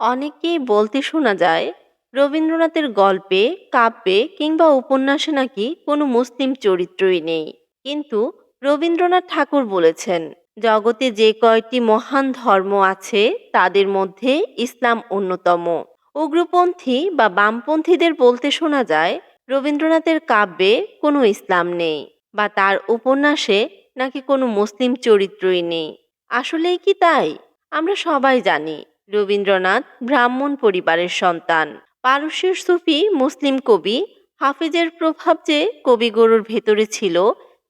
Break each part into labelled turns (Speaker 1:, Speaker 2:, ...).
Speaker 1: অনেককেই বলতে শোনা যায়, রবীন্দ্রনাথের গল্পে, কাব্যে কিংবা উপন্যাসে নাকি কোনো মুসলিম চরিত্রই নেই। কিন্তু রবীন্দ্রনাথ ঠাকুর বলেছেন, জগতে যে কয়টি মহান ধর্ম আছে, তাদের মধ্যে ইসলাম অন্যতম। উগ্রপন্থী বা বামপন্থীদের বলতে শোনা যায়, রবীন্দ্রনাথের কাব্যে কোনো ইসলাম নেই বা তার উপন্যাসে নাকি কোনো মুসলিম চরিত্রই নেই। আসলেই কি তাই? আমরা সবাই জানি রবীন্দ্রনাথ ব্রাহ্মণ পরিবারের সন্তান। পারস্যের সুফি মুসলিম কবি হাফিজের প্রভাব যে কবিগুরুর ভেতরে ছিল,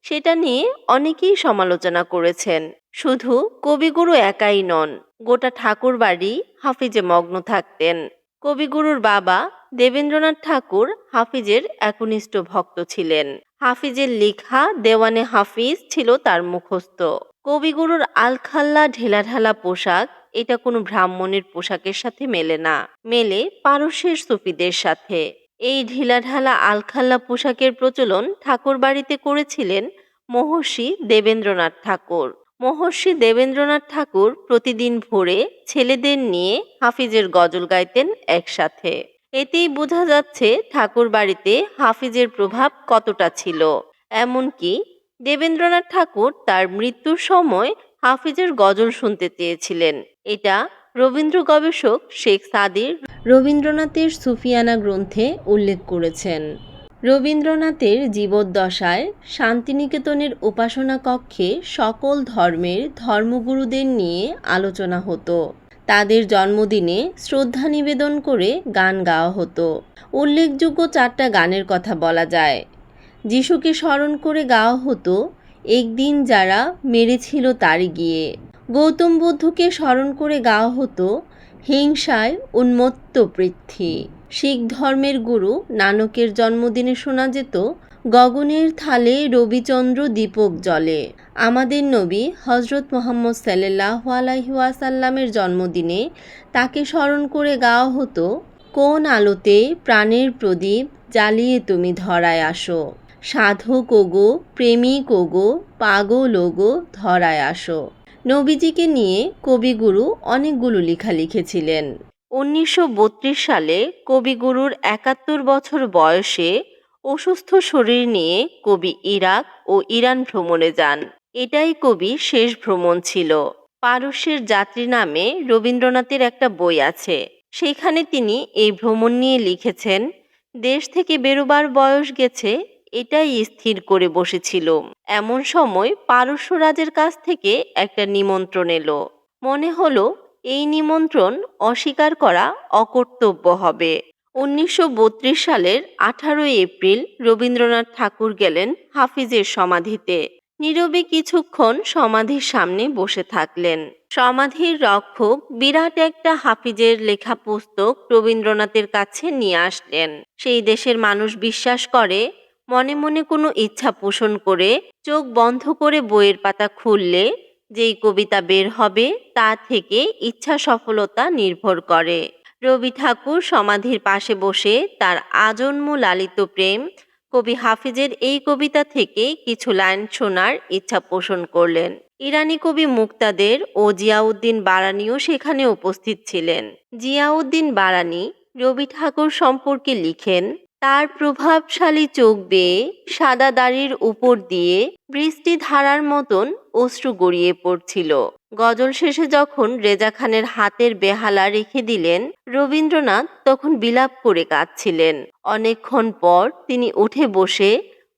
Speaker 1: সেটা নিয়ে অনেকেই সমালোচনা করেছেন। শুধু কবিগুরু একাই নন, গোটা ঠাকুর বাড়ি হাফিজে মগ্ন থাকতেন। কবিগুরুর বাবা দেবেন্দ্রনাথ ঠাকুর হাফিজের একনিষ্ঠ ভক্ত ছিলেন। হাফিজের লেখা দেওয়ানে হাফিজ ছিল তার মুখস্থ। কবিগুরুর আলখাল্লা ঢেলাঢালা পোশাক, এটা কোনো ব্রাহ্মণের পোশাকের সাথে মেলে না। মেলে পারস্যের সুফিদের সাথে। এই ঢিলাঢালা আলখাল্লা পোশাকের প্রচলন ঠাকুর বাড়িতে করেছিলেন মহর্ষি দেবেন্দ্রনাথ ঠাকুর। মহর্ষি দেবেন্দ্রনাথ ঠাকুর প্রতিদিন ভোরে ছেলেদের নিয়ে হাফিজের গজল গাইতেন একসাথে। এতেই বোঝা যাচ্ছে ঠাকুর বাড়িতে হাফিজের প্রভাব কতটা ছিল। এমনকি দেবেন্দ্রনাথ ঠাকুর তার মৃত্যুর সময় হাফিজের গজল শুনতে চেয়েছিলেন। এটা রবীন্দ্র গবেষক শেখ সাদির রবীন্দ্রনাথের সুফিয়ানা গ্রন্থে উল্লেখ করেছেন। রবীন্দ্রনাথের জীবদ্দশায় শান্তিনিকেতনের উপাসনা কক্ষে সকল ধর্মের ধর্মগুরুদের নিয়ে আলোচনা হতো। তাদের জন্মদিনে শ্রদ্ধা নিবেদন করে গান গাওয়া হতো। উল্লেখযোগ্য চারটা গানের কথা বলা যায়। যিশুকে স্মরণ করে গাওয়া হতো, একদিন যারা মেরেছিল তার গিয়ে। গৌতম বুদ্ধকে স্মরণ করে গাওয়া হতো, হিংসায় উন্মত্ত পৃথ্বী। শিখ ধর্মের গুরু নানকের জন্মদিনে শোনা যেত, গগনের থালে রবিচন্দ্র দীপক জলে আমাদের নবী হজরত মোহাম্মদ সাল্লাহ আলাইহাসাল্লামের জন্মদিনে তাকে স্মরণ করে গাওয়া হতো, কোন আলোতে প্রাণের প্রদীপ জ্বালিয়ে তুমি ধরায় আসো। সাধক ওগো প্রেমিক ওগো পাগল ওগো ধরায় আসো। নবীজিকে নিয়ে কবিগুরু অনেকগুলো লেখা লিখেছিলেন। উনিশশো বত্রিশ সালে কবিগুরুর একাত্তর বছর বয়সে অসুস্থ শরীর নিয়ে কবি ইরাক ও ইরান ভ্রমণে যান। এটাই কবি শেষ ভ্রমণ ছিল। পারস্যের যাত্রী নামে রবীন্দ্রনাথের একটা বই আছে। সেখানে তিনি এই ভ্রমণ নিয়ে লিখেছেন, দেশ থেকে বেরোবার বয়স গেছে এটাই স্থির করে বসেছিল। এমন সময় পারস্য রাজের কাছ থেকে একটা নিমন্ত্রণ এলো। মনে হলো, এই নিমন্ত্রণ অস্বীকার করা অকর্তব্য হবে। উনিশশো বত্রিশ সালের আঠারোই এপ্রিল রবীন্দ্রনাথ ঠাকুর গেলেন হাফিজের সমাধিতে। নীরবে কিছুক্ষণ সমাধির সামনে বসে থাকলেন। সমাধির রক্ষক বিরাট একটা হাফিজের লেখা পুস্তক রবীন্দ্রনাথের কাছে নিয়ে আসলেন। সেই দেশের মানুষ বিশ্বাস করে মনে মনে কোনো ইচ্ছা পোষণ করে চোখ বন্ধ করে বইয়ের পাতা খুললে যেই কবিতা বের হবে তা থেকে ইচ্ছা সফলতা নির্ভর করে। রবি ঠাকুর সমাধির পাশে বসে তার আজন্ম লালিত প্রেম, কবি হাফিজের এই কবিতা থেকে কিছু লাইন শোনার ইচ্ছা পোষণ করলেন। ইরানি কবি মুক্তাদের ও জিয়াউদ্দিন বারানিও সেখানে উপস্থিত ছিলেন। জিয়াউদ্দিন বারানি রবি ঠাকুর সম্পর্কে লিখেন তার প্রভাবশালী চোখ বেয়ে সাদা দাড়ির উপর দিয়ে বৃষ্টি ধারার মতন অশ্রু গড়িয়ে পড়ছিল। গজল শেষে যখন রেজা খানের হাতের বেহালা রেখে দিলেন, রবীন্দ্রনাথ তখন বিলাপ করে কাঁদছিলেন। অনেকক্ষণ পর তিনি উঠে বসে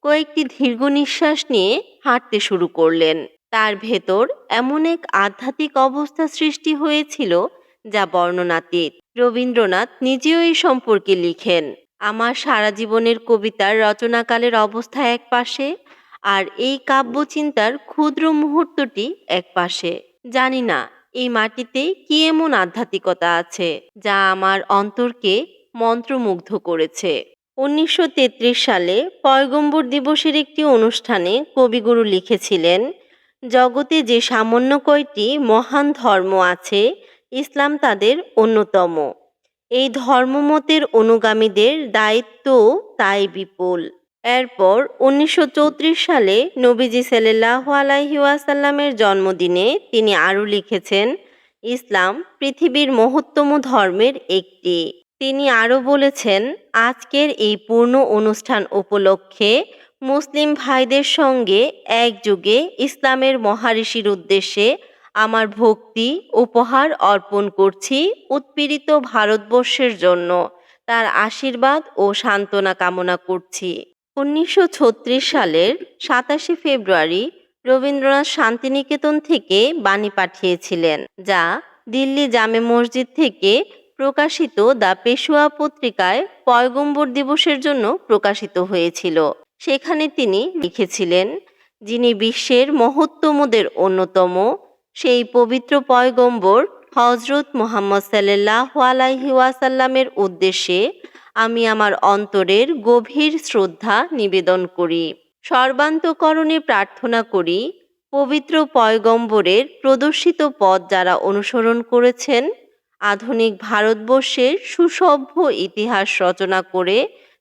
Speaker 1: কয়েকটি দীর্ঘ নিঃশ্বাস নিয়ে হাঁটতে শুরু করলেন। তার ভেতর এমন এক আধ্যাত্মিক অবস্থা সৃষ্টি হয়েছিল যা বর্ণনাতীত। রবীন্দ্রনাথ নিজেও এই সম্পর্কে লিখেন। আমার সারা জীবনের কবিতার রচনাকালের অবস্থা এক পাশে আর এই কাব্যচিন্তার ক্ষুদ্র মুহূর্তটি এক পাশে। জানি না, এই মাটিতে কি এমন আধ্যাত্মিকতা আছে যা আমার অন্তরকে মন্ত্রমুগ্ধ করেছে? উনিশশো তেত্রিশ সালে পয়গম্বর দিবসের একটি অনুষ্ঠানে কবিগুরু লিখেছিলেন, জগতে যে সামান্য কয়টি মহান ধর্ম আছে, ইসলাম তাদের অন্যতম। এই ধর্মমতের অনুগামীদের দায়িত্ব তাই বিপুল। এরপর উনিশশো চৌত্রিশ সালে নবীজি সাল্লাহ আলাইহি ওয়াসাল্লামের জন্মদিনে তিনি আরও লিখেছেন, ইসলাম পৃথিবীর মহত্তম ধর্মের একটি। তিনি আরও বলেছেন, আজকের এই পূর্ণ অনুষ্ঠান উপলক্ষে মুসলিম ভাইদের সঙ্গে একযোগে ইসলামের মহারিষির উদ্দেশ্যে আমার ভক্তি উপহার অর্পণ করছি উৎপীড়িত ভারতবর্ষের জন্য। তার আশীর্বাদ ও সান্ত্বনা কামনা করছি। উনিশশো ছত্রিশ সালের সাতাশে ফেব্রুয়ারি রবীন্দ্রনাথ শান্তিনিকেতন থেকে বাণী পাঠিয়েছিলেন, যা দিল্লি জামে মসজিদ থেকে প্রকাশিত দ্য পেশোয়া পত্রিকায় পয়গম্বর দিবসের জন্য প্রকাশিত হয়েছিল। সেখানে তিনি লিখেছিলেন, যিনি বিশ্বের মহত্তমদের অন্যতম সেই পবিত্র পয়গম্বর হজরত মোহাম্মদ সাল্লাহ আলাইহি ওয়াসাল্লামের উদ্দেশ্যে আমি আমার অন্তরের গভীর শ্রদ্ধা নিবেদন করি। সর্বান্তকরণে প্রার্থনা করি, পবিত্র পয়গম্বরের প্রদর্শিত পথ যারা অনুসরণ করেছেন, আধুনিক ভারতবর্ষের সুসভ্য ইতিহাস রচনা করে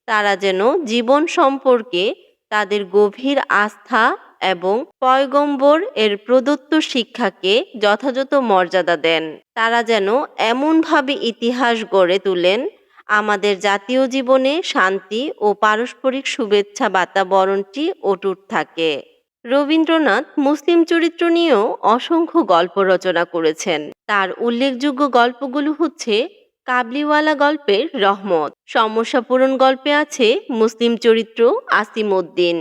Speaker 1: তারা যেন জীবন সম্পর্কে তাদের গভীর আস্থা এবং পয়গম্বর এর প্রদত্ত শিক্ষাকে যথাযথ মর্যাদা দেন। তারা যেন এমনভাবে ইতিহাস গড়ে তোলেন, আমাদের জাতীয় জীবনে শান্তি ও পারস্পরিক শুভেচ্ছা বাতাবরণটি অটুট থাকে। রবীন্দ্রনাথ মুসলিম চরিত্র নিয়েও অসংখ্য গল্প রচনা করেছেন। তার উল্লেখযোগ্য গল্পগুলো হচ্ছে কাবলিওয়ালা গল্পের রহমত সমস্যা পূরণ গল্পে আছে মুসলিম চরিত্র আসিমউদ্দিন,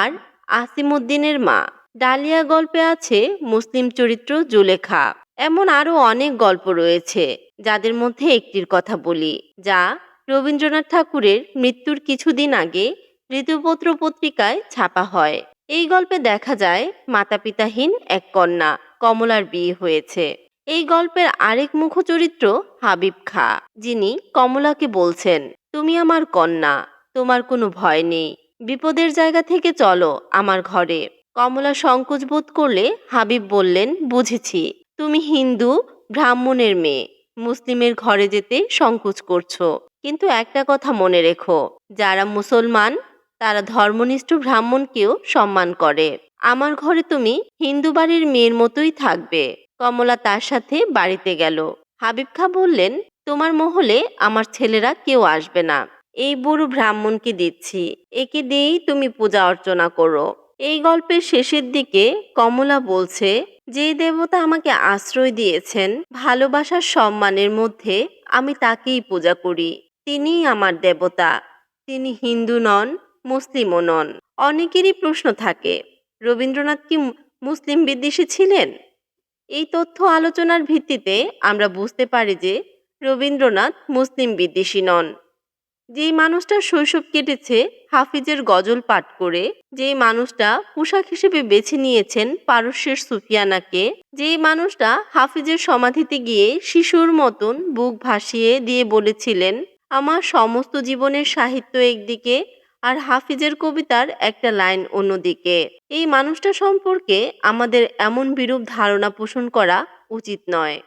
Speaker 1: আর আসিমউদ্দিনের মা। ডালিয়া গল্পে আছে মুসলিম চরিত্র জুলেখা। এমন আরও অনেক গল্প রয়েছে, যাদের মধ্যে একটির কথা বলি, যা রবীন্দ্রনাথ ঠাকুরের মৃত্যুর কিছুদিন আগে ঋতুপত্র পত্রিকায় ছাপা হয়। এই গল্পে দেখা যায় মাতা পিতাহীন এক কন্যা, কমলার বিয়ে হয়েছে। এই গল্পের আরেক মুখ্য চরিত্র হাবিব খা, যিনি কমলাকে বলছেন, তুমি আমার কন্যা, তোমার কোনো ভয় নেই বিপদের জায়গা থেকে চলো আমার ঘরে। কমলা সংকোচ বোধ করলে হাবিব বললেন, বুঝেছি। তুমি হিন্দু, ব্রাহ্মণের মেয়ে। মুসলিমের ঘরে যেতে সংকোচ করছ। কিন্তু একটা কথা মনে রেখো, যারা মুসলমান, তারা ধর্মনিষ্ঠ ব্রাহ্মণকেও সম্মান করে। আমার ঘরে তুমি হিন্দু বাড়ির মেয়ের মতোই থাকবে। কমলা তার সাথে বাড়িতে গেল। হাবিব খা বললেন, তোমার মহলে আমার ছেলেরা কেউ আসবে না। এই বুড়ো ব্রাহ্মণকে দিচ্ছি, একে দিয়েই তুমি পূজা অর্চনা করো। এই গল্পের শেষের দিকে কমলা বলছে, যে দেবতা আমাকে আশ্রয় দিয়েছেন, ভালোবাসার সম্মানের মধ্যে আমি তাকেই পূজা করি। তিনিই আমার দেবতা। তিনি হিন্দু নন, মুসলিমও নন। অনেকেরই প্রশ্ন থাকে, রবীন্দ্রনাথ কি মুসলিম বিদ্বেষী ছিলেন? এই তথ্য আলোচনার ভিত্তিতে আমরা বুঝতে পারি যে রবীন্দ্রনাথ মুসলিম বিদ্বেষী নন। যেই মানুষটা শৈশব কেটেছে, হাফিজের গজল পাঠ করে, যেই মানুষটা পোশাক হিসেবে বেছে নিয়েছেন পারস্যের সুফিয়ানাকে, যেই মানুষটা হাফিজের সমাধিতে গিয়ে শিশুর মতন বুক ভাসিয়ে দিয়ে বলেছিলেন, আমার সমস্ত জীবনের সাহিত্য একদিকে আর হাফিজের কবিতার একটা লাইন অন্যদিকে। এই মানুষটা সম্পর্কে আমাদের এমন বিরূপ ধারণা পোষণ করা উচিত নয়।